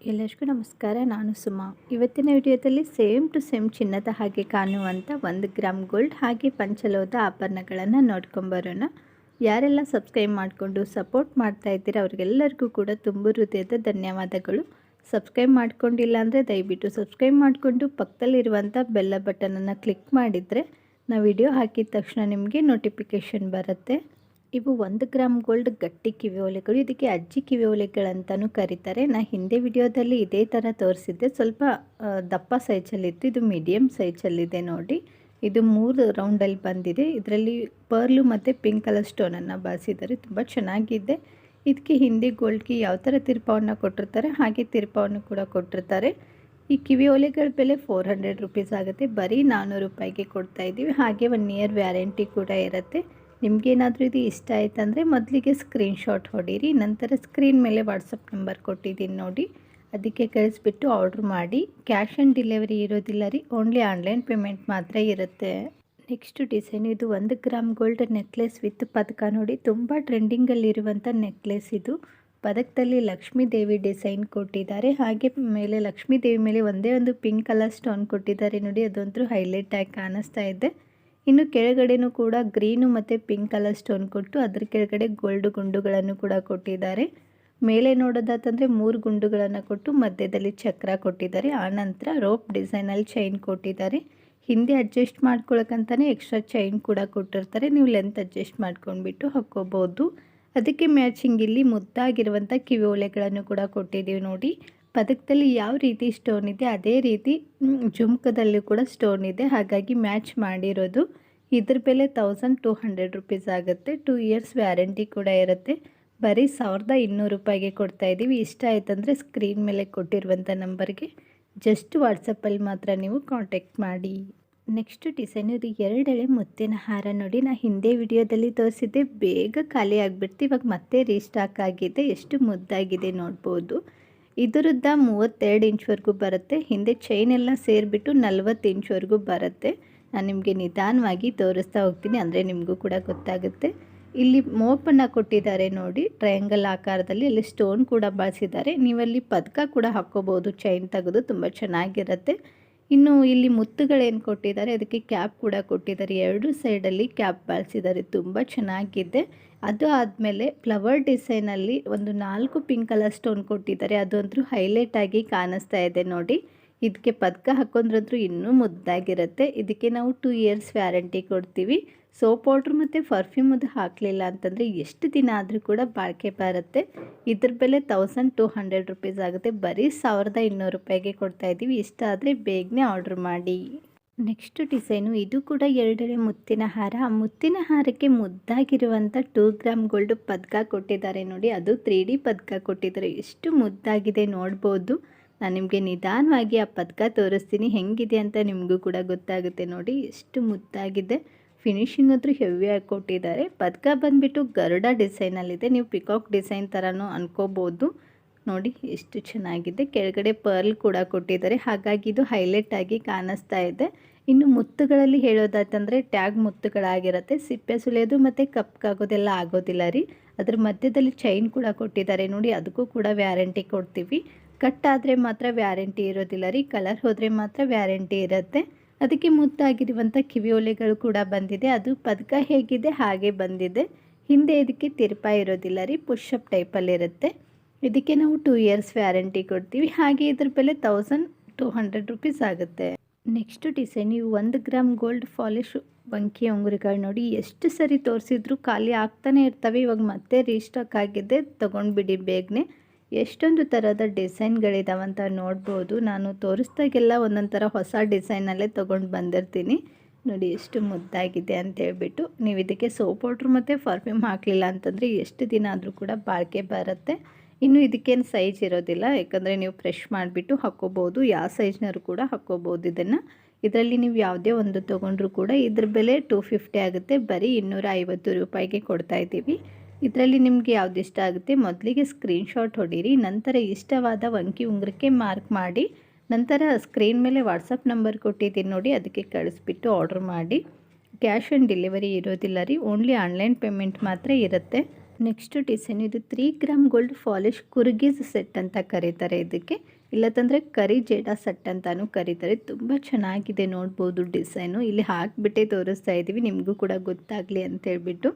ಎಲ್ಲರಿಗೂ ನಮಸ್ಕಾರ, ನಾನು ಸುಮಾ. ಇವತ್ತಿನ ವಿಡಿಯೋದಲ್ಲಿ ಸೇಮ್ ಟು ಸೇಮ್ ಚಿನ್ನದ ಹಾಗೆ ಕಾಣುವಂಥ ಒಂದು ಗ್ರಾಮ್ ಗೋಲ್ಡ್ ಹಾಗೆ ಪಂಚಲೋಹದ ಆಭರಣಗಳನ್ನು ನೋಡ್ಕೊಂಬರೋಣ ಯಾರೆಲ್ಲ ಸಬ್ಸ್ಕ್ರೈಬ್ ಮಾಡಿಕೊಂಡು ಸಪೋರ್ಟ್ ಮಾಡ್ತಾ ಇದ್ದೀರಾ, ಅವ್ರಿಗೆಲ್ಲರಿಗೂ ಕೂಡ ತುಂಬ ಹೃದಯದ ಧನ್ಯವಾದಗಳು. ಸಬ್ಸ್ಕ್ರೈಬ್ ಮಾಡ್ಕೊಂಡಿಲ್ಲ ಅಂದರೆ ದಯವಿಟ್ಟು ಸಬ್ಸ್ಕ್ರೈಬ್ ಮಾಡಿಕೊಂಡು ಪಕ್ಕದಲ್ಲಿರುವಂಥ ಬೆಲ್ಲ ಬಟನನ್ನು ಕ್ಲಿಕ್ ಮಾಡಿದರೆ ನಾವು ವಿಡಿಯೋ ಹಾಕಿದ ತಕ್ಷಣ ನಿಮಗೆ ನೋಟಿಫಿಕೇಷನ್ ಬರುತ್ತೆ. ಇವು ಒಂದು ಗ್ರಾಮ್ ಗೋಲ್ಡ್ ಗಟ್ಟಿ ಕಿವಿ ಓಲೆಗಳು ಇದಕ್ಕೆ ಅಜ್ಜಿ ಕಿವಿ ಓಲೆಗಳಂತಲೂ ಕರೀತಾರೆ. ನಾ ಹಿಂದೆ ವಿಡಿಯೋದಲ್ಲಿ ಇದೇ ಥರ ತೋರಿಸಿದ್ದೆ. ಸ್ವಲ್ಪ ದಪ್ಪ ಸೈಜಲ್ಲಿತ್ತು. ಇದು ಮೀಡಿಯಮ್ ಸೈಜಲ್ಲಿದೆ ನೋಡಿ. ಇದು ಮೂರು ರೌಂಡಲ್ಲಿ ಬಂದಿದೆ. ಇದರಲ್ಲಿ ಪರ್ಲು ಮತ್ತು ಪಿಂಕ್ ಕಲರ್ ಸ್ಟೋನನ್ನು ಬಳಸಿದ್ದಾರೆ ತುಂಬ ಚೆನ್ನಾಗಿದೆ. ಇದಕ್ಕೆ ಹಿಂದಿ ಗೋಲ್ಡ್ಗೆ ಯಾವ ಥರ ತಿರ್ಪವನ್ನು ಕೊಟ್ಟಿರ್ತಾರೆ, ಹಾಗೆ ತಿರ್ಪವನ್ನು ಕೂಡ ಕೊಟ್ಟಿರ್ತಾರೆ. ಈ ಕಿವಿ ಓಲೆಗಳ ಬೆಲೆ ಫೋರ್ ಹಂಡ್ರೆಡ್ ರುಪೀಸ್ ಆಗುತ್ತೆ. ಬರೀ ನಾನ್ನೂರು ರೂಪಾಯಿಗೆ ಕೊಡ್ತಾ ಇದ್ದೀವಿ. ಹಾಗೆ ಒನ್ ಇಯರ್ ವ್ಯಾರಂಟಿ ಕೂಡ ಇರುತ್ತೆ. ನಿಮಗೇನಾದರೂ ಇದು ಇಷ್ಟ ಆಯ್ತಂದರೆ ಮೊದಲಿಗೆ ಸ್ಕ್ರೀನ್ಶಾಟ್ ಹೊಡೀರಿ, ನಂತರ ಸ್ಕ್ರೀನ್ ಮೇಲೆ ವಾಟ್ಸಪ್ ನಂಬರ್ ಕೊಟ್ಟಿದ್ದೀನಿ ನೋಡಿ. ಅದಕ್ಕೆ ಕಳಿಸ್ಬಿಟ್ಟು ಆರ್ಡ್ರ್ ಮಾಡಿ. ಕ್ಯಾಶ್ ಆನ್ ಡೆಲಿವರಿ ಇರೋದಿಲ್ಲ ರೀ ಓನ್ಲಿ ಆನ್ಲೈನ್ ಪೇಮೆಂಟ್ ಮಾತ್ರ ಇರುತ್ತೆ. ನೆಕ್ಸ್ಟ್ ಡಿಸೈನ್ ಇದು ಒಂದು ಗ್ರಾಮ್ ಗೋಲ್ಡ್ ನೆಕ್ಲೆಸ್ ವಿತ್ ಪದಕ ನೋಡಿ. ತುಂಬ ಟ್ರೆಂಡಿಂಗಲ್ಲಿರುವಂಥ ನೆಕ್ಲೆಸ್ ಇದು. ಪದಕದಲ್ಲಿ ಲಕ್ಷ್ಮೀ ದೇವಿ ಡಿಸೈನ್ ಕೊಟ್ಟಿದ್ದಾರೆ. ಹಾಗೆ ಮೇಲೆ ಲಕ್ಷ್ಮೀ ದೇವಿ ಮೇಲೆ ಒಂದೇ ಒಂದು ಪಿಂಕ್ ಕಲರ್ ಸ್ಟೋನ್ ಕೊಟ್ಟಿದ್ದಾರೆ ನೋಡಿ. ಅದಂತೂ ಹೈಲೈಟ್ ಆಗಿ ಕಾಣಿಸ್ತಾ ಇದೆ. ಇನ್ನು ಕೆಳಗಡೆನೂ ಕೂಡ ಗ್ರೀನು ಮತ್ತು ಪಿಂಕ್ ಕಲರ್ ಸ್ಟೋನ್ ಕೊಟ್ಟು ಅದ್ರ ಕೆಳಗಡೆ ಗೋಲ್ಡ್ ಗುಂಡುಗಳನ್ನು ಕೂಡ ಕೊಟ್ಟಿದ್ದಾರೆ. ಮೇಲೆ ನೋಡೋದಾತಂದರೆ ಮೂರು ಗುಂಡುಗಳನ್ನು ಕೊಟ್ಟು ಮಧ್ಯದಲ್ಲಿ ಚಕ್ರ ಕೊಟ್ಟಿದ್ದಾರೆ. ಆನಂತರ ರೋಪ್ ಡಿಸೈನಲ್ಲಿ ಚೈನ್ ಕೊಟ್ಟಿದ್ದಾರೆ. ಹಿಂದೆ ಅಡ್ಜಸ್ಟ್ ಮಾಡ್ಕೊಳಕ್ಕಂತಲೇ ಎಕ್ಸ್ಟ್ರಾ ಚೈನ್ ಕೂಡ ಕೊಟ್ಟಿರ್ತಾರೆ. ನೀವು ಲೆಂತ್ ಅಡ್ಜಸ್ಟ್ ಮಾಡ್ಕೊಂಡ್ಬಿಟ್ಟು ಹಾಕ್ಕೋಬೋದು. ಅದಕ್ಕೆ ಮ್ಯಾಚಿಂಗ್ ಇಲ್ಲಿ ಮುದ್ದಾಗಿರುವಂಥ ಕಿವಿ ಓಲೆಗಳನ್ನು ಕೂಡ ಕೊಟ್ಟಿದ್ದೀವಿ ನೋಡಿ. ಪದಕದಲ್ಲಿ ಯಾವ ರೀತಿ ಸ್ಟೋನ್ ಇದೆ, ಅದೇ ರೀತಿ ಜುಮ್ಕದಲ್ಲೂ ಕೂಡ ಸ್ಟೋನ್ ಇದೆ. ಹಾಗಾಗಿ ಮ್ಯಾಚ್ ಮಾಡಿರೋದು ಇದ್ರ ಬೆಲೆ ತೌಸಂಡ್ ಟೂ ಹಂಡ್ರೆಡ್ ರುಪೀಸ್ ಆಗುತ್ತೆ. ಟೂ ಇಯರ್ಸ್ ವ್ಯಾರಂಟಿ ಕೂಡ ಇರುತ್ತೆ. ಬರೀ ಸಾವಿರದ ಇನ್ನೂರು ರೂಪಾಯಿಗೆ ಕೊಡ್ತಾ ಇದ್ದೀವಿ. ಇಷ್ಟ ಆಯ್ತಂದರೆ ಸ್ಕ್ರೀನ್ ಮೇಲೆ ಕೊಟ್ಟಿರುವಂಥ ನಂಬರ್ಗೆ ಜಸ್ಟ್ ವಾಟ್ಸಪ್ಪಲ್ಲಿ ಮಾತ್ರ ನೀವು ಕಾಂಟ್ಯಾಕ್ಟ್ ಮಾಡಿ. ನೆಕ್ಸ್ಟ್ ಡಿಸೈನ್ ಇದು ಎರಡೆಳೆ ಮುತ್ತಿನ ಹಾರ ನೋಡಿ. ನಾ ಹಿಂದೆ ವಿಡಿಯೋದಲ್ಲಿ ತೋರಿಸಿದ್ದೆ. ಬೇಗ ಖಾಲಿ ಆಗಿಬಿಡ್ತು. ಇವಾಗ ಮತ್ತೆ ರೀಸ್ಟಾಕ್ ಆಗಿದೆ. ಎಷ್ಟು ಮುದ್ದಾಗಿದೆ ನೋಡ್ಬೋದು. ಇದರದ್ದ ಮೂವತ್ತೆರಡು ಇಂಚ್ವರೆಗೂ ಬರುತ್ತೆ. ಹಿಂದೆ ಚೈನ್ ಎಲ್ಲ ಸೇರಿಬಿಟ್ಟು ನಲ್ವತ್ತು ಇಂಚ್ವರೆಗೂ ಬರುತ್ತೆ. ನಾನು ನಿಮಗೆ ನಿಧಾನವಾಗಿ ತೋರಿಸ್ತಾ ಹೋಗ್ತೀನಿ, ಅಂದರೆ ನಿಮಗೂ ಕೂಡ ಗೊತ್ತಾಗುತ್ತೆ. ಇಲ್ಲಿ ಮೋಪನ್ನು ಕೊಟ್ಟಿದ್ದಾರೆ ನೋಡಿ ಟ್ರಯಾಂಗಲ್ ಆಕಾರದಲ್ಲಿ, ಅಲ್ಲಿ ಸ್ಟೋನ್ ಕೂಡ ಬಳಸಿದ್ದಾರೆ. ನೀವಲ್ಲಿ ಪದಕ ಕೂಡ ಹಾಕ್ಕೋಬೋದು ಚೈನ್ ತೆಗೆದು, ತುಂಬ ಚೆನ್ನಾಗಿರುತ್ತೆ. ಇನ್ನು ಇಲ್ಲಿ ಮುತ್ತುಗಳೇನು ಕೊಟ್ಟಿದ್ದಾರೆ? ಅದಕ್ಕೆ ಕ್ಯಾಪ್ ಕೂಡ ಕೊಟ್ಟಿದ್ದಾರೆ. ಎರಡು ಸೈಡಲ್ಲಿ ಕ್ಯಾಪ್ ಬಳಸಿದ್ದಾರೆ. ತುಂಬ ಚೆನ್ನಾಗಿದೆ. ಅದು ಆದಮೇಲೆ ಫ್ಲವರ್ ಡಿಸೈನಲ್ಲಿ ಒಂದು ನಾಲ್ಕು ಪಿಂಕ್ ಕಲರ್ ಸ್ಟೋನ್ ಕೊಟ್ಟಿದ್ದಾರೆ. ಅದಂತೂ ಹೈಲೈಟ್ ಆಗಿ ಕಾಣಿಸ್ತಾ ಇದೆ ನೋಡಿ. ಇದಕ್ಕೆ ಪದಕ ಹಾಕೊಂಡ್ರಂತೂ ಇನ್ನೂ ಮುದ್ದಾಗಿರುತ್ತೆ. ಇದಕ್ಕೆ ನಾವು ಟೂ ಇಯರ್ಸ್ ವ್ಯಾರಂಟಿ ಕೊಡ್ತೀವಿ. ಸೋಪ್ ಪೌಡ್ರ್ ಮತ್ತು ಪರ್ಫ್ಯೂಮ್ ಅದು ಹಾಕಲಿಲ್ಲ ಅಂತಂದರೆ ಎಷ್ಟು ದಿನ ಆದರೂ ಕೂಡ ಬಾಳಿಕೆ ಬರುತ್ತೆ. ಇದ್ರ ಬೆಲೆ ತೌಸಂಡ್ ಟೂ ಹಂಡ್ರೆಡ್ ರುಪೀಸ್ ಆಗುತ್ತೆ. ಬರೀ ಸಾವಿರದ ಇನ್ನೂರು ರೂಪಾಯಿಗೆ ಕೊಡ್ತಾ ಇದ್ದೀವಿ. ಇಷ್ಟ ಆದರೆ ಬೇಗನೆ ಆರ್ಡ್ರ್ ಮಾಡಿ. ನೆಕ್ಸ್ಟ್ ಡಿಸೈನು ಇದು ಕೂಡ ಎರಡನೇ ಮುತ್ತಿನ ಹಾರ. ಆ ಮುತ್ತಿನ ಹಾರಕ್ಕೆ ಮುದ್ದಾಗಿರುವಂಥ ಟೂ ಗ್ರಾಮ್ ಗೋಲ್ಡ್ ಪದಕ ಕೊಟ್ಟಿದ್ದಾರೆ ನೋಡಿ. ಅದು ತ್ರೀ ಡಿ ಪದಕ ಕೊಟ್ಟಿದ್ದಾರೆ. ಎಷ್ಟು ಮುದ್ದಾಗಿದೆ ನೋಡ್ಬೋದು. ನಾನು ನಿಮಗೆ ನಿಧಾನವಾಗಿ ಆ ಪದಕ ತೋರಿಸ್ತೀನಿ. ಹೆಂಗಿದೆ ಅಂತ ನಿಮಗೂ ಕೂಡ ಗೊತ್ತಾಗುತ್ತೆ ನೋಡಿ. ಎಷ್ಟು ಮುದ್ದಾಗಿದೆ. ಫಿನಿಶಿಂಗ್ ಅಂತೂ ಹೆವಿಯಾಗಿ ಕೊಟ್ಟಿದ್ದಾರೆ. ಪದಕ ಬಂದುಬಿಟ್ಟು ಗರುಡ ಡಿಸೈನಲ್ಲಿದೆ. ನೀವು ಪಿಕಾಕ್ ಡಿಸೈನ್ ಥರನೂ ಅನ್ಕೋಬೋದು. ನೋಡಿ, ಎಷ್ಟು ಚೆನ್ನಾಗಿದೆ. ಕೆಳಗಡೆ ಪರ್ಲ್ ಕೂಡ ಕೊಟ್ಟಿದ್ದಾರೆ. ಹಾಗಾಗಿ ಇದು ಹೈಲೈಟ್ ಆಗಿ ಕಾಣಿಸ್ತಾ ಇದೆ. ಇನ್ನು ಮುತ್ತುಗಳಲ್ಲಿ ಹೇಳೋದಾಯ್ತಂದರೆ ಟ್ಯಾಗ್ ಮುತ್ತುಗಳಾಗಿರುತ್ತೆ. ಸಿಪ್ಪೆ ಸುಲಿಯೋದು ಮತ್ತು ಕಪ್ಕಾಗೋದೆಲ್ಲ ಆಗೋದಿಲ್ಲ ರೀ. ಅದ್ರ ಮಧ್ಯದಲ್ಲಿ ಚೈನ್ ಕೂಡ ಕೊಟ್ಟಿದ್ದಾರೆ. ನೋಡಿ, ಅದಕ್ಕೂ ಕೂಡ ವ್ಯಾರಂಟಿ ಕೊಡ್ತೀವಿ. ಕಟ್ ಆದರೆ ಮಾತ್ರ ವ್ಯಾರಂಟಿ ಇರೋದಿಲ್ಲ ರೀ. ಕಲರ್ ಹೋದರೆ ಮಾತ್ರ ವ್ಯಾರಂಟಿ ಇರುತ್ತೆ. ಅದಕ್ಕೆ ಮುದ್ದಾಗಿರುವಂಥ ಕಿವಿ ಓಲೆಗಳು ಕೂಡ ಬಂದಿದೆ. ಅದು ಪದಕ ಹೇಗಿದೆ, ಹಾಗೆ ಬಂದಿದೆ. ಹಿಂದೆ ಇದಕ್ಕೆ ತಿರುಪ ಇರೋದಿಲ್ಲ ರೀ ಪುಷಪ್ ಟೈಪಲ್ಲಿರುತ್ತೆ ಇದಕ್ಕೆ ನಾವು ಟೂ ಇಯರ್ಸ್ ವ್ಯಾರಂಟಿ ಕೊಡ್ತೀವಿ. ಹಾಗೆ ಇದ್ರ ಬೆಲೆ ತೌಸಂಡ್ ಟೂ ಹಂಡ್ರೆಡ್ ರುಪೀಸ್ ಆಗುತ್ತೆ. ನೆಕ್ಸ್ಟ್ ಡಿಸೈನ್, ಇವು ಒಂದು ಗ್ರಾಮ್ ಗೋಲ್ಡ್ ಫಾಲಿಶ್ ಬಂಕಿ ಉಂಗುರಗಳು ನೋಡಿ, ಎಷ್ಟು ಸರಿ ತೋರಿಸಿದ್ರು ಖಾಲಿ ಆಗ್ತಾನೆ ಇರ್ತವೆ. ಇವಾಗ ಮತ್ತೆ ರೀಸ್ಟಾಕ್ ಆಗಿದೆ, ತೊಗೊಂಡ್ಬಿಡಿ ಬೇಗನೆ. ಎಷ್ಟೊಂದು ಥರದ ಡಿಸೈನ್ಗಳಿದಾವಂತ ನೋಡ್ಬೋದು. ನಾನು ತೋರಿಸ್ದಾಗೆಲ್ಲ ಒಂದೊಂದು ಥರ ಹೊಸ ಡಿಸೈನಲ್ಲೇ ತೊಗೊಂಡು ಬಂದಿರ್ತೀನಿ. ನೋಡಿ, ಎಷ್ಟು ಮುದ್ದಾಗಿದೆ ಅಂತ ಹೇಳ್ಬಿಟ್ಟು ನೀವು ಇದಕ್ಕೆ ಸೋಪ್ ಪೌಡ್ರ್ ಮತ್ತು ಪರ್ಫ್ಯೂಮ್ ಹಾಕಲಿಲ್ಲ ಅಂತಂದರೆ ಎಷ್ಟು ದಿನ ಆದರೂ ಕೂಡ ಬಾಳಿಕೆ ಬರುತ್ತೆ. ಇನ್ನು ಇದಕ್ಕೇನು ಸೈಜ್ ಇರೋದಿಲ್ಲ. ಯಾಕಂದರೆ ನೀವು ಫ್ರೆಶ್ ಮಾಡಿಬಿಟ್ಟು ಹಾಕ್ಕೋಬೋದು. ಯಾವ ಸೈಜ್ನವರು ಕೂಡ ಹಾಕ್ಕೋಬೋದು ಇದನ್ನು. ಇದರಲ್ಲಿ ನೀವು ಯಾವುದೇ ಒಂದು ತೊಗೊಂಡ್ರೂ ಕೂಡ ಇದ್ರ ಬೆಲೆ ಟೂ ಫಿಫ್ಟಿ ಆಗುತ್ತೆ. ಬರೀ ಇನ್ನೂರ ಐವತ್ತು ರೂಪಾಯಿಗೆ ಕೊಡ್ತಾ ಇದ್ದೀವಿ. ಇದರಲ್ಲಿ ನಿಮಗೆ ಯಾವ್ದು ಇಷ್ಟ ಆಗುತ್ತೆ? ಮೊದಲಿಗೆ ಸ್ಕ್ರೀನ್ಶಾಟ್ ಹೊಡೀರಿ, ನಂತರ ಇಷ್ಟವಾದ ವಂಕಿ ಉಂಗುರಕ್ಕೆ ಮಾರ್ಕ್ ಮಾಡಿ, ನಂತರ ಸ್ಕ್ರೀನ್ ಮೇಲೆ ವಾಟ್ಸಪ್ ನಂಬರ್ ಕೊಟ್ಟಿದ್ದೀನಿ ನೋಡಿ, ಅದಕ್ಕೆ ಕಳಿಸ್ಬಿಟ್ಟು ಆರ್ಡ್ರ್ ಮಾಡಿ. ಕ್ಯಾಶ್ ಆನ್ ಡೆಲಿವರಿ ಇರೋದಿಲ್ಲ ರೀ ಓನ್ಲಿ ಆನ್ಲೈನ್ ಪೇಮೆಂಟ್ ಮಾತ್ರ ಇರುತ್ತೆ. ನೆಕ್ಸ್ಟ್ ಡಿಸೈನ್ ಇದು ತ್ರೀ ಗ್ರಾಮ್ ಗೋಲ್ಡ್ ಫಾಲಿಶ್ ಕುರ್ಗೀಸ್ ಸೆಟ್ ಅಂತ ಕರೀತಾರೆ ಇದಕ್ಕೆ. ಇಲ್ಲತ್ತಂದರೆ ಕರಿ ಜೇಡ ಸೆಟ್ ಅಂತಲೂ ಕರೀತಾರೆ. ತುಂಬ ಚೆನ್ನಾಗಿದೆ ನೋಡ್ಬೋದು ಡಿಸೈನು ಇಲ್ಲಿ ಹಾಕಿಬಿಟ್ಟೆ ತೋರಿಸ್ತಾ ಇದ್ದೀವಿ ನಿಮಗೂ ಕೂಡ ಗೊತ್ತಾಗಲಿ ಅಂತ ಹೇಳ್ಬಿಟ್ಟು.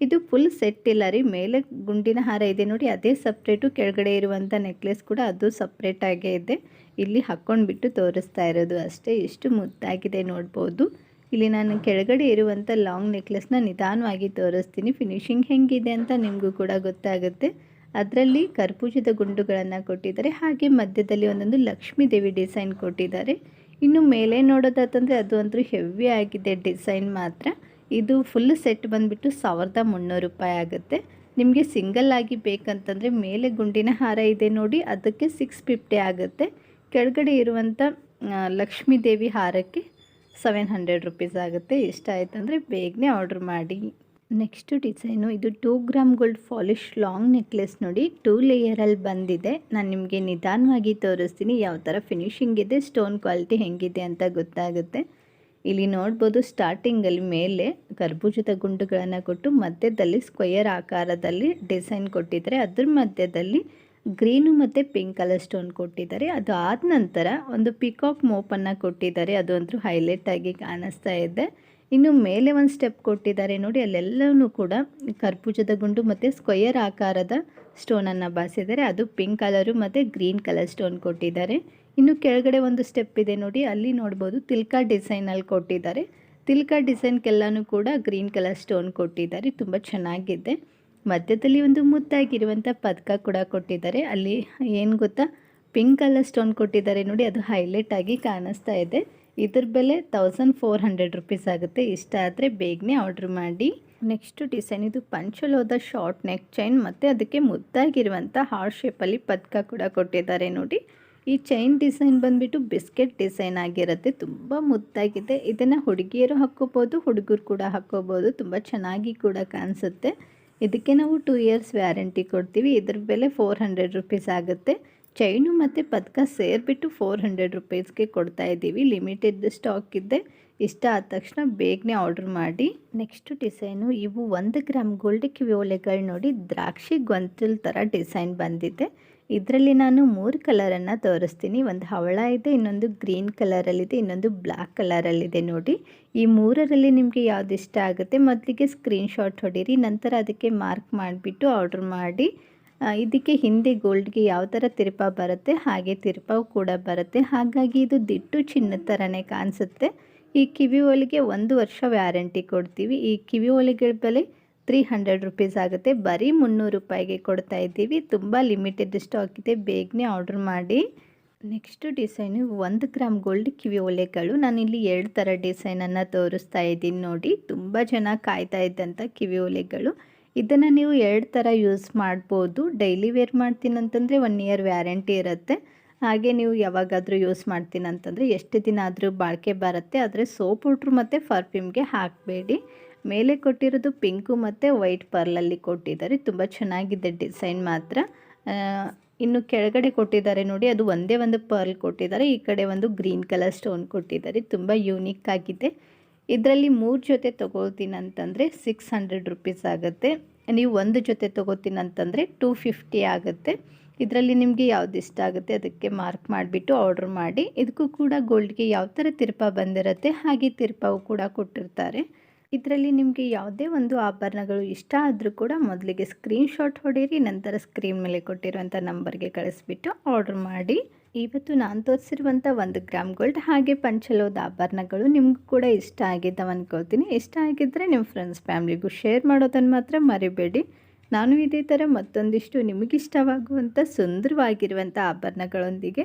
ಇದು ಫುಲ್ ಸೆಟ್ ಇಲ್ಲ ರೀ. ಮೇಲೆ ಗುಂಡಿನ ಹಾರ ಇದೆ ನೋಡಿ, ಅದೇ ಸಪ್ರೇಟು ಕೆಳಗಡೆ ಇರುವಂಥ ನೆಕ್ಲೆಸ್ ಕೂಡ ಅದು ಸಪ್ರೇಟಾಗೇ ಇದೆ. ಇಲ್ಲಿ ಹಾಕ್ಕೊಂಡ್ಬಿಟ್ಟು ತೋರಿಸ್ತಾ ಇರೋದು ಅಷ್ಟೇ. ಎಷ್ಟು ಮುದ್ದಾಗಿದೆ ನೋಡ್ಬೋದು. ಇಲ್ಲಿ ನಾನು ಕೆಳಗಡೆ ಇರುವಂಥ ಲಾಂಗ್ ನೆಕ್ಲೆಸ್ನ ನಿಧಾನವಾಗಿ ತೋರಿಸ್ತೀನಿ. ಫಿನಿಶಿಂಗ್ ಹೆಂಗಿದೆ ಅಂತ ನಿಮಗೂ ಕೂಡ ಗೊತ್ತಾಗುತ್ತೆ. ಅದರಲ್ಲಿ ಕರ್ಪೂಜದ ಗುಂಡುಗಳನ್ನು ಕೊಟ್ಟಿದ್ದಾರೆ. ಹಾಗೆ ಮಧ್ಯದಲ್ಲಿ ಒಂದೊಂದು ಲಕ್ಷ್ಮೀ ದೇವಿ ಡಿಸೈನ್ ಕೊಟ್ಟಿದ್ದಾರೆ. ಇನ್ನು ಮೇಲೆ ನೋಡೋದಾತಂದರೆ ಅದು ಅಂತೂ ಹೆವಿ ಆಗಿದೆ ಡಿಸೈನ್ ಮಾತ್ರ. ಇದು ಫುಲ್ ಸೆಟ್ ಬಂದುಬಿಟ್ಟು ಸಾವಿರದ ಮುನ್ನೂರು ರೂಪಾಯಿ ಆಗುತ್ತೆ. ನಿಮಗೆ ಸಿಂಗಲ್ ಆಗಿ ಬೇಕಂತಂದರೆ ಮೇಲೆ ಗುಂಡಿನ ಹಾರ ಇದೆ ನೋಡಿ, ಅದಕ್ಕೆ ಸಿಕ್ಸ್ ಫಿಫ್ಟಿ ಆಗುತ್ತೆ. ಕೆಳಗಡೆ ಇರುವಂಥ ಲಕ್ಷ್ಮೀ ದೇವಿ ಹಾರಕ್ಕೆ ಸೆವೆನ್ ಹಂಡ್ರೆಡ್ ರುಪೀಸ್ ಆಗುತ್ತೆ. ಇಷ್ಟ ಆಯ್ತಂದರೆ ಬೇಗನೆ ಆರ್ಡ್ರ್ ಮಾಡಿ. ನೆಕ್ಸ್ಟ್ ಡಿಸೈನು ಇದು two gram gold polish long necklace ನೋಡಿ ಟೂ ಲೇಯರಲ್ಲಿ ಬಂದಿದೆ. ನಾನು ನಿಮಗೆ ನಿಧಾನವಾಗಿ ತೋರಿಸ್ತೀನಿ ಯಾವ ಥರ ಫಿನಿಶಿಂಗ್ ಇದೆ ಸ್ಟೋನ್ ಕ್ವಾಲಿಟಿ ಹೆಂಗಿದೆ ಅಂತ ಗೊತ್ತಾಗುತ್ತೆ. ಇಲ್ಲಿ ನೋಡ್ಬೋದು ಸ್ಟಾರ್ಟಿಂಗಲ್ಲಿ ಮೇಲೆ ಕರ್ಬೂಜದ ಗುಂಡುಗಳನ್ನು ಕೊಟ್ಟು ಮಧ್ಯದಲ್ಲಿ ಸ್ಕ್ವಯರ್ ಆಕಾರದಲ್ಲಿ ಡಿಸೈನ್ ಕೊಟ್ಟಿದ್ದಾರೆ. ಅದ್ರ ಮಧ್ಯದಲ್ಲಿ ಗ್ರೀನು ಮತ್ತು ಪಿಂಕ್ ಕಲರ್ ಸ್ಟೋನ್ ಕೊಟ್ಟಿದ್ದಾರೆ. ಅದು ಆದ ನಂತರ ಒಂದು ಪಿಕಾಕ್ ಮೋಪನ್ನು ಕೊಟ್ಟಿದ್ದಾರೆ. ಅದು ಅಂತೂ ಹೈಲೈಟ್ ಆಗಿ ಕಾಣಿಸ್ತಾ ಇದೆ. ಇನ್ನು ಮೇಲೆ ಒಂದು ಸ್ಟೆಪ್ ಕೊಟ್ಟಿದ್ದಾರೆ ನೋಡಿ ಅಲ್ಲೆಲ್ಲವೂ ಕೂಡ ಕರ್ಬೂಜದ ಗುಂಡು ಮತ್ತು ಸ್ಕ್ವಯರ್ ಆಕಾರದ ಸ್ಟೋನನ್ನು ಬಾಸಿದ್ದಾರೆ ಅದು ಪಿಂಕ್ ಕಲರು ಮತ್ತು ಗ್ರೀನ್ ಕಲರ್ ಸ್ಟೋನ್ ಕೊಟ್ಟಿದ್ದಾರೆ. ಇನ್ನು ಕೆಳಗಡೆ ಒಂದು ಸ್ಟೆಪ್ ಇದೆ ನೋಡಿ, ಅಲ್ಲಿ ನೋಡ್ಬೋದು ತಿಲ್ಕಾ ಡಿಸೈನಲ್ಲಿ ಕೊಟ್ಟಿದ್ದಾರೆ. ತಿಲ್ಕಾ ಡಿಸೈನ್ಗೆಲ್ಲನೂ ಕೂಡ ಗ್ರೀನ್ ಕಲರ್ ಸ್ಟೋನ್ ಕೊಟ್ಟಿದ್ದಾರೆ, ತುಂಬ ಚೆನ್ನಾಗಿದೆ. ಮಧ್ಯದಲ್ಲಿ ಒಂದು ಮುದ್ದಾಗಿರುವಂಥ ಪದಕ ಕೂಡ ಕೊಟ್ಟಿದ್ದಾರೆ. ಅಲ್ಲಿ ಏನು ಗೊತ್ತಾ? ಪಿಂಕ್ ಕಲರ್ ಸ್ಟೋನ್ ಕೊಟ್ಟಿದ್ದಾರೆ ನೋಡಿ, ಅದು ಹೈಲೈಟ್ ಆಗಿ ಕಾಣಿಸ್ತಾ ಇದೆ. ಇದ್ರ ಬೆಲೆ ತೌಸಂಡ್ ಫೋರ್ ಹಂಡ್ರೆಡ್ ರುಪೀಸ್ ಆಗುತ್ತೆ. ಇಷ್ಟ ಆದರೆ ಬೇಗನೆ ಆರ್ಡ್ರ್ ಮಾಡಿ. ನೆಕ್ಸ್ಟ್ ಡಿಸೈನ್ ಇದು ಪಂಚಲೋದ ಶಾರ್ಟ್ ನೆಕ್ ಚೈನ್ ಮತ್ತು ಅದಕ್ಕೆ ಮುದ್ದಾಗಿರುವಂಥ ಹಾರ್ಟ್ ಶೇಪಲ್ಲಿ ಪದಕ ಕೂಡ ಕೊಟ್ಟಿದ್ದಾರೆ ನೋಡಿ. ಈ ಚೈನ್ ಡಿಸೈನ್ ಬಂದುಬಿಟ್ಟು ಬಿಸ್ಕೆಟ್ ಡಿಸೈನ್ ಆಗಿರುತ್ತೆ, ತುಂಬ ಮುದ್ದಾಗಿದೆ. ಇದನ್ನು ಹುಡುಗಿಯರು ಹಾಕ್ಕೋಬೋದು, ಹುಡುಗರು ಕೂಡ ಹಾಕ್ಕೋಬೋದು, ತುಂಬ ಚೆನ್ನಾಗಿ ಕೂಡ ಕಾಣಿಸುತ್ತೆ. ಇದಕ್ಕೆ ನಾವು ಟೂ ಇಯರ್ಸ್ ವ್ಯಾರಂಟಿ ಕೊಡ್ತೀವಿ. ಇದ್ರ ಬೆಲೆ ಫೋರ್ ಹಂಡ್ರೆಡ್ ರುಪೀಸ್ ಆಗುತ್ತೆ. ಚೈನು ಮತ್ತು ಪದಕ ಸೇರಿಬಿಟ್ಟು ಫೋರ್ ಹಂಡ್ರೆಡ್ ರುಪೀಸ್ಗೆ ಕೊಡ್ತಾ ಇದ್ದೀವಿ. ಲಿಮಿಟೆಡ್ ಸ್ಟಾಕ್ ಇದೆ. ಇಷ್ಟ ಆದ ತಕ್ಷಣ ಬೇಗನೆ ಆರ್ಡ್ರ್ ಮಾಡಿ. ನೆಕ್ಸ್ಟ್ ಡಿಸೈನು ಇವು ಒಂದು ಗ್ರಾಮ್ ಗೋಲ್ಡ್ ಕಿವಿಯೋಲೆಗಳು ನೋಡಿ ದ್ರಾಕ್ಷಿ ಗೊಂತಲ್ ಥರ ಡಿಸೈನ್ ಬಂದಿದೆ. ಇದರಲ್ಲಿ ನಾನು ಮೂರು ಕಲರನ್ನು ತೋರಿಸ್ತೀನಿ. ಒಂದು ಹವಳ ಇದೆ, ಇನ್ನೊಂದು ಗ್ರೀನ್ ಕಲರಲ್ಲಿದೆ, ಇನ್ನೊಂದು ಬ್ಲ್ಯಾಕ್ ಕಲರಲ್ಲಿದೆ ನೋಡಿ. ಈ ಮೂರರಲ್ಲಿ ನಿಮಗೆ ಯಾವ್ದು ಇಷ್ಟ ಆಗುತ್ತೆ ಮೊದಲಿಗೆ ಸ್ಕ್ರೀನ್ಶಾಟ್ ಹೊಡೀರಿ, ನಂತರ ಅದಕ್ಕೆ ಮಾರ್ಕ್ ಮಾಡಿಬಿಟ್ಟು ಆರ್ಡ್ರ್ ಮಾಡಿ. ಇದಕ್ಕೆ ಹಿಂದೆ ಗೋಲ್ಡ್ಗೆ ಯಾವ ಥರ ತಿರುಪ ಬರುತ್ತೆ, ಹಾಗೆ ತಿರುಪ ಕೂಡ ಬರುತ್ತೆ. ಹಾಗಾಗಿ ಇದು ದಿಟ್ಟು ಚಿನ್ನದ ಥರನೇ ಕಾಣಿಸುತ್ತೆ. ಈ ಕಿವಿ ಒಳಗೆ ಒಂದು ವರ್ಷ ವ್ಯಾರಂಟಿ ಕೊಡ್ತೀವಿ. ಈ ಕಿವಿ ಒಳಗೆ ಬೆಲೆ ತ್ರೀ ಹಂಡ್ರೆಡ್ ರುಪೀಸ್ ಆಗುತ್ತೆ. ಬರೀ ಮುನ್ನೂರು ರೂಪಾಯಿಗೆ ಕೊಡ್ತಾ ಇದ್ದೀವಿ. ತುಂಬ ಲಿಮಿಟೆಡ್ ಸ್ಟಾಕ್ ಇದೆ. ಬೇಗನೆ ಆರ್ಡ್ರ್ ಮಾಡಿ. ನೆಕ್ಸ್ಟು ಡಿಸೈನು ಒಂದು ಗ್ರಾಮ್ ಗೋಲ್ಡ್ ಕಿವಿ ಒಲೆಗಳು ನಾನಿಲ್ಲಿ ಎರಡು ಥರ ಡಿಸೈನನ್ನು ತೋರಿಸ್ತಾ ಇದ್ದೀನಿ ನೋಡಿ. ತುಂಬ ಜನ ಕಾಯ್ತಾ ಇದ್ದಂಥ ಕಿವಿ ಒಲೆಗಳು ಇದನ್ನು ನೀವು ಎರಡು ಥರ ಯೂಸ್ ಮಾಡ್ಬೋದು. ಡೈಲಿ ವೇರ್ ಮಾಡ್ತೀನಿ ಅಂತಂದರೆ ಒನ್ ಇಯರ್ ವ್ಯಾರಂಟಿ ಇರುತ್ತೆ. ಹಾಗೆ ನೀವು ಯಾವಾಗಾದರೂ ಯೂಸ್ ಮಾಡ್ತೀನಿ ಅಂತಂದರೆ ಎಷ್ಟು ದಿನ ಆದರೂ ಬಾಳಿಕೆ ಬರುತ್ತೆ. ಆದರೆ ಸೋಪ್ ಉಟ್ರು ಮತ್ತು ಪರ್ಫ್ಯೂಮ್ಗೆ ಹಾಕಬೇಡಿ. ಮೇಲೆ ಕೊಟ್ಟಿರೋದು ಪಿಂಕು ಮತ್ತು ವೈಟ್ ಪರ್ಲಲ್ಲಿ ಕೊಟ್ಟಿದ್ದಾರೆ. ತುಂಬ ಚೆನ್ನಾಗಿದೆ ಡಿಸೈನ್ ಮಾತ್ರ. ಇನ್ನು ಕೆಳಗಡೆ ಕೊಟ್ಟಿದ್ದಾರೆ ನೋಡಿ, ಅದು ಒಂದೇ ಒಂದು ಪರ್ಲ್ ಕೊಟ್ಟಿದ್ದಾರೆ. ಈ ಕಡೆ ಒಂದು ಗ್ರೀನ್ ಕಲರ್ ಸ್ಟೋನ್ ಕೊಟ್ಟಿದ್ದಾರೆ. ತುಂಬ ಯೂನಿಕ್ ಆಗಿದೆ. ಇದರಲ್ಲಿ ಮೂರು ಜೊತೆ ತೊಗೊಳ್ತೀನಿ ಅಂತಂದರೆ ಸಿಕ್ಸ್ ಹಂಡ್ರೆಡ್ ರುಪೀಸ್ ಆಗುತ್ತೆ. ನೀವು ಒಂದು ಜೊತೆ ತೊಗೋತೀನಿ ಅಂತಂದರೆ ಟೂ ಫಿಫ್ಟಿ ಆಗುತ್ತೆ. ಇದರಲ್ಲಿ ನಿಮಗೆ ಯಾವ್ದು ಇಷ್ಟ ಆಗುತ್ತೆ ಅದಕ್ಕೆ ಮಾರ್ಕ್ ಮಾಡಿಬಿಟ್ಟು ಆರ್ಡ್ರ್ ಮಾಡಿ. ಇದಕ್ಕೂ ಕೂಡ ಗೋಲ್ಡ್ಗೆ ಯಾವ ಥರ ತಿರ್ಪ ಬಂದಿರುತ್ತೆ ಹಾಗೆ ತಿರುಪವು ಕೂಡ ಕೊಟ್ಟಿರ್ತಾರೆ. ಇದರಲ್ಲಿ ನಿಮಗೆ ಯಾವುದೇ ಒಂದು ಆಭರಣಗಳು ಇಷ್ಟ ಆದರೂ ಕೂಡ ಮೊದಲಿಗೆ ಸ್ಕ್ರೀನ್ಶಾಟ್ ಹೊಡೀರಿ, ನಂತರ ಸ್ಕ್ರೀನ್ ಮೇಲೆ ಕೊಟ್ಟಿರುವಂಥ ನಂಬರ್ಗೆ ಕಳಿಸ್ಬಿಟ್ಟು ಆರ್ಡ್ರ್ ಮಾಡಿ. ಇವತ್ತು ನಾನು ತೋರಿಸಿರುವಂಥ ಒಂದು ಗ್ರಾಮ್ ಗೋಲ್ಡ್ ಹಾಗೆ ಪಂಚಲೋದ ಆಭರಣಗಳು ನಿಮಗೂ ಕೂಡ ಇಷ್ಟ ಆಗಿದ್ದಾವೆ ಅಂದ್ಕೊಳ್ತೀನಿ ಇಷ್ಟ ಆಗಿದ್ದರೆ ನಿಮ್ಮ ಫ್ರೆಂಡ್ಸ್ ಫ್ಯಾಮ್ಲಿಗೂ ಶೇರ್ ಮಾಡೋದನ್ನು ಮಾತ್ರ ಮರಿಬೇಡಿ. ನಾನು ಇದೇ ಥರ ಮತ್ತೊಂದಿಷ್ಟು ನಿಮಗಿಷ್ಟವಾಗುವಂಥ ಸುಂದರವಾಗಿರುವಂಥ ಆಭರಣಗಳೊಂದಿಗೆ